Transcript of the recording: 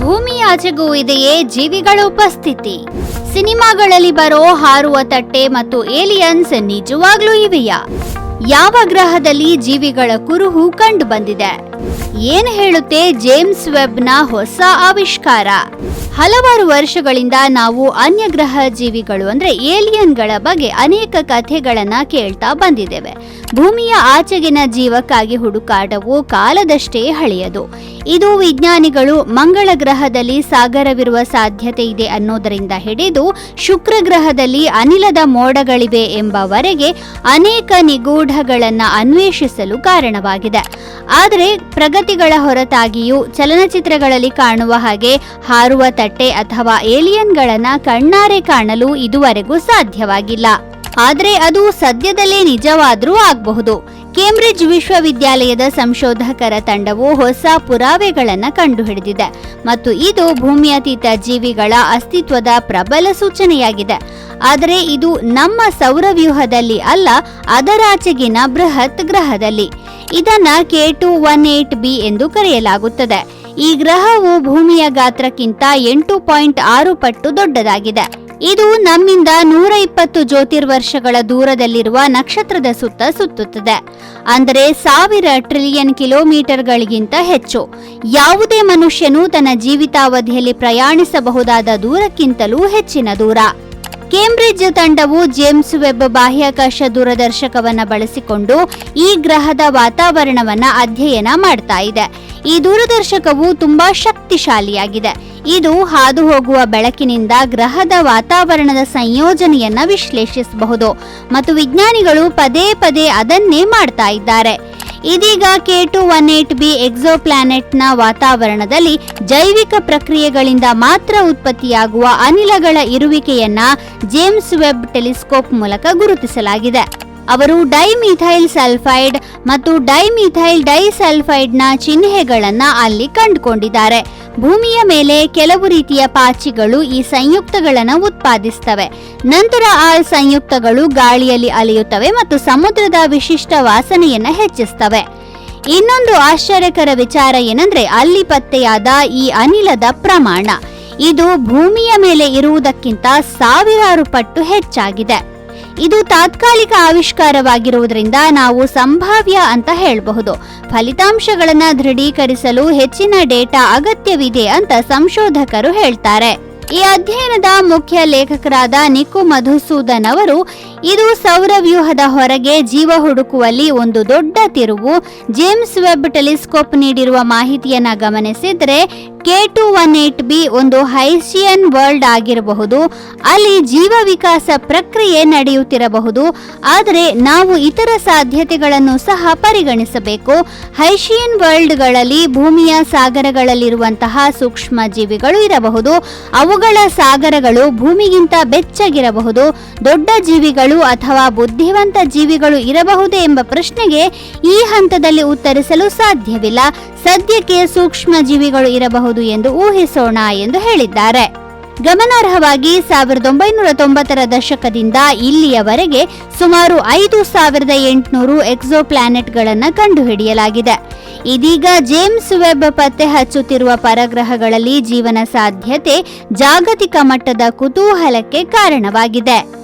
ಭೂಮಿಯಾಚೆಗೂ ಇದೆಯೇ ಜೀವಿಗಳ ಉಪಸ್ಥಿತಿ. ಸಿನಿಮಾಗಳಲ್ಲಿ ಬರೋ ಹಾರುವ ತಟ್ಟೆ ಮತ್ತು ಏಲಿಯನ್ಸ್ ನಿಜವಾಗ್ಲೂ ಇವೆಯಾ? ಯಾವ ಗ್ರಹದಲ್ಲಿ ಜೀವಿಗಳ ಕುರುಹು ಕಂಡು ಬಂದಿದೆ ಏನ್ ಹೇಳುತ್ತೆ ಜೇಮ್ಸ್ ವೆಬ್ನ ಹೊಸ ಆವಿಷ್ಕಾರ? ಹಲವಾರು ವರ್ಷಗಳಿಂದ ನಾವು ಅನ್ಯ ಗ್ರಹ ಜೀವಿಗಳು ಅಂದ್ರೆ ಏಲಿಯನ್ಗಳ ಬಗ್ಗೆ ಅನೇಕ ಕಥೆಗಳನ್ನ ಕೇಳ್ತಾ ಬಂದಿದ್ದೇವೆ. ಭೂಮಿಯ ಆಚೆಗಿನ ಜೀವಕ್ಕಾಗಿ ಹುಡುಕಾಟವು ಕಾಲದಷ್ಟೇ ಹಳೆಯದು. ಇದು ವಿಜ್ಞಾನಿಗಳು ಮಂಗಳ ಗ್ರಹದಲ್ಲಿ ಸಾಗರವಿರುವ ಸಾಧ್ಯತೆ ಇದೆ ಅನ್ನೋದರಿಂದ ಹಿಡಿದು ಶುಕ್ರ ಗ್ರಹದಲ್ಲಿ ಅನಿಲದ ಮೋಡಗಳಿವೆ ಎಂಬವರೆಗೆ ಅನೇಕ ನಿಗೂಢಗಳನ್ನು ಅನ್ವೇಷಿಸಲು ಕಾರಣವಾಗಿದೆ. ಆದರೆ ಪ್ರಗತಿಗಳ ಹೊರತಾಗಿಯೂ ಚಲನಚಿತ್ರಗಳಲ್ಲಿ ಕಾಣುವ ಹಾಗೆ ಹಾರುವ ತಟ್ಟೆ ಅಥವಾ ಏಲಿಯನ್ಗಳನ್ನ ಕಣ್ಣಾರೆ ಕಾಣಲು ಇದುವರೆಗೂ ಸಾಧ್ಯವಾಗಿಲ್ಲ. ಆದರೆ ಅದು ಸದ್ಯದಲ್ಲೇ ನಿಜವಾದರೂ ಆಗಬಹುದು. ಕೇಂಬ್ರಿಡ್ಜ್ ವಿಶ್ವವಿದ್ಯಾಲಯದ ಸಂಶೋಧಕರ ತಂಡವು ಹೊಸ ಪುರಾವೆಗಳನ್ನು ಕಂಡುಹಿಡಿದಿದೆ ಮತ್ತು ಇದು ಭೂಮಿಯತೀತ ಜೀವಿಗಳ ಅಸ್ತಿತ್ವದ ಪ್ರಬಲ ಸೂಚನೆಯಾಗಿದೆ. ಆದರೆ ಇದು ನಮ್ಮ ಸೌರವ್ಯೂಹದಲ್ಲಿ ಅಲ್ಲ, ಅದರಾಚೆಗಿನ ಬೃಹತ್ ಗ್ರಹದಲ್ಲಿ. ಇದನ್ನ K two one eight B ಎಂದು ಕರೆಯಲಾಗುತ್ತದೆ. ಈ ಗ್ರಹವು ಭೂಮಿಯ ಗಾತ್ರಕ್ಕಿಂತ ಎಂಟು ಪಾಯಿಂಟ್ ಆರು ಪಟ್ಟು ದೊಡ್ಡದಾಗಿದೆ. ಇದು ನಮ್ಮಿಂದ ನೂರ ಇಪ್ಪತ್ತು ಜ್ಯೋತಿರ್ವರ್ಷಗಳ ದೂರದಲ್ಲಿರುವ ನಕ್ಷತ್ರದ ಸುತ್ತ ಸುತ್ತುತ್ತದೆ. ಅಂದರೆ ಸಾವಿರ ಟ್ರಿಲಿಯನ್ ಕಿಲೋಮೀಟರ್ಗಳಿಗಿಂತ ಹೆಚ್ಚು. ಯಾವುದೇ ಮನುಷ್ಯನು ತನ್ನ ಜೀವಿತಾವಧಿಯಲ್ಲಿ ಪ್ರಯಾಣಿಸಬಹುದಾದ ದೂರಕ್ಕಿಂತಲೂ ಹೆಚ್ಚಿನ ದೂರ. ಕೇಂಬ್ರಿಡ್ಜ್ ತಂಡವು ಜೇಮ್ಸ್ ವೆಬ್ ಬಾಹ್ಯಾಕಾಶ ದೂರದರ್ಶಕವನ್ನು ಬಳಸಿಕೊಂಡು ಈ ಗ್ರಹದ ವಾತಾವರಣವನ್ನ ಅಧ್ಯಯನ ಮಾಡ್ತಾ ಇದೆ. ಈ ದೂರದರ್ಶಕವು ತುಂಬಾ ಶಕ್ತಿಶಾಲಿಯಾಗಿದೆ. ಇದು ಹಾದು ಹೋಗುವ ಬೆಳಕಿನಿಂದ ಗ್ರಹದ ವಾತಾವರಣದ ಸಂಯೋಜನೆಯನ್ನ ವಿಶ್ಲೇಷಿಸಬಹುದು. ಮತ್ತು ವಿಜ್ಞಾನಿಗಳು ಪದೇ ಪದೇ ಅದನ್ನೇ ಮಾಡ್ತಾ ಇದ್ದಾರೆ. ಇದೀಗ K two one eight B ಎಕ್ಸೋಪ್ಲಾನೆಟ್ನ ವಾತಾವರಣದಲ್ಲಿ ಜೈವಿಕ ಪ್ರಕ್ರಿಯೆಗಳಿಂದ ಮಾತ್ರ ಉತ್ಪತ್ತಿಯಾಗುವ ಅನಿಲಗಳ ಇರುವಿಕೆಯನ್ನ ಜೇಮ್ಸ್ ವೆಬ್ ಟೆಲಿಸ್ಕೋಪ್ ಮೂಲಕ ಗುರುತಿಸಲಾಗಿದೆ. ಅವರು ಡೈಮಿಥೈಲ್ ಸಲ್ಫೈಡ್ ಮತ್ತು ಡೈಮಿಥೈಲ್ ಡೈಸಲ್ಫೈಡ್ನ ಚಿಹ್ನೆಗಳನ್ನು ಅಲ್ಲಿ ಕಂಡುಕೊಂಡಿದ್ದಾರೆ. ಭೂಮಿಯ ಮೇಲೆ ಕೆಲವು ರೀತಿಯ ಪಾಚಿಗಳು ಈ ಸಂಯುಕ್ತಗಳನ್ನು ಉತ್ಪಾದಿಸ್ತವೆ. ನಂತರ ಆ ಸಂಯುಕ್ತಗಳು ಗಾಳಿಯಲ್ಲಿ ಅಲೆಯುತ್ತವೆ ಮತ್ತು ಸಮುದ್ರದ ವಿಶಿಷ್ಟ ವಾಸನೆಯನ್ನು ಹೆಚ್ಚಿಸ್ತವೆ. ಇನ್ನೊಂದು ಆಶ್ಚರ್ಯಕರ ವಿಚಾರ ಏನಂದ್ರೆ ಅಲ್ಲಿ ಪತ್ತೆಯಾದ ಈ ಅನಿಲದ ಪ್ರಮಾಣ. ಇದು ಭೂಮಿಯ ಮೇಲೆ ಇರುವುದಕ್ಕಿಂತ ಸಾವಿರಾರು ಪಟ್ಟು ಹೆಚ್ಚಾಗಿದೆ. ಇದು ತಾತ್ಕಾಲಿಕ ಆವಿಷ್ಕಾರವಾಗಿರುವುದರಿಂದ ನಾವು ಸಂಭಾವ್ಯ ಅಂತ ಹೇಳಬಹುದು. ಫಲಿತಾಂಶಗಳನ್ನು ದೃಢೀಕರಿಸಲು ಹೆಚ್ಚಿನ ಡೇಟಾ ಅಗತ್ಯವಿದೆ ಅಂತ ಸಂಶೋಧಕರು ಹೇಳ್ತಾರೆ. ಈ ಅಧ್ಯಯನದ ಮುಖ್ಯ ಲೇಖಕರಾದ ನಿಕ್ಕು ಮಧುಸೂದನ್ ಅವರು, ಇದು ಸೌರವ್ಯೂಹದ ಹೊರಗೆ ಜೀವ ಹುಡುಕುವಲ್ಲಿ ಒಂದು ದೊಡ್ಡ ತಿರುವು. ಜೇಮ್ಸ್ ವೆಬ್ ಟೆಲಿಸ್ಕೋಪ್ ನೀಡಿರುವ ಮಾಹಿತಿಯನ್ನ ಗಮನಿಸಿದ್ರೆ K two one eight B ಒಂದು ಹೈಸಿಯನ್ ವರ್ಲ್ಡ್ ಆಗಿರಬಹುದು. ಅಲ್ಲಿ ಜೀವ ವಿಕಾಸ ಪ್ರಕ್ರಿಯೆ ನಡೆಯುತ್ತಿರಬಹುದು. ಆದರೆ ನಾವು ಇತರ ಸಾಧ್ಯತೆಗಳನ್ನು ಸಹ ಪರಿಗಣಿಸಬೇಕು. ಹೈಶಿಯನ್ ವರ್ಲ್ಡ್ಗಳಲ್ಲಿ ಭೂಮಿಯ ಸಾಗರಗಳಲ್ಲಿರುವಂತಹ ಸೂಕ್ಷ್ಮ ಜೀವಿಗಳು ಇರಬಹುದು. ಅವುಗಳ ಸಾಗರಗಳು ಭೂಮಿಗಿಂತ ಬೆಚ್ಚಗಿರಬಹುದು. ದೊಡ್ಡ ಜೀವಿಗಳು ಅಥವಾ ಬುದ್ಧಿವಂತ ಜೀವಿಗಳು ಇರಬಹುದೇ ಎಂಬ ಪ್ರಶ್ನೆಗೆ ಈ ಹಂತದಲ್ಲಿ ಉತ್ತರಿಸಲು ಸಾಧ್ಯವಿಲ್ಲ. ಸದ್ಯಕ್ಕೆ ಸೂಕ್ಷ್ಮ ಜೀವಿಗಳು ಇರಬಹುದು ಎಂದು ಊಹಿಸೋಣ ಎಂದು ಹೇಳಿದ್ದಾರೆ. ಗಮನಾರ್ಹವಾಗಿ ಸಾವಿರದ ಒಂಬೈನೂರ ತೊಂಬತ್ತರ ದಶಕದಿಂದ ಇಲ್ಲಿಯವರೆಗೆ ಸುಮಾರು ಐದು ಸಾವಿರದ ಎಂಟುನೂರು ಎಕ್ಸೋಪ್ಲಾನೆಟ್ಗಳನ್ನು ಕಂಡುಹಿಡಿಯಲಾಗಿದೆ. ಇದೀಗ ಜೇಮ್ಸ್ ವೆಬ್ ಪತ್ತೆ ಹಚ್ಚುತ್ತಿರುವ ಪರಗ್ರಹಗಳಲ್ಲಿ ಜೀವನ ಸಾಧ್ಯತೆ ಜಾಗತಿಕ ಮಟ್ಟದ ಕುತೂಹಲಕ್ಕೆ ಕಾರಣವಾಗಿದೆ.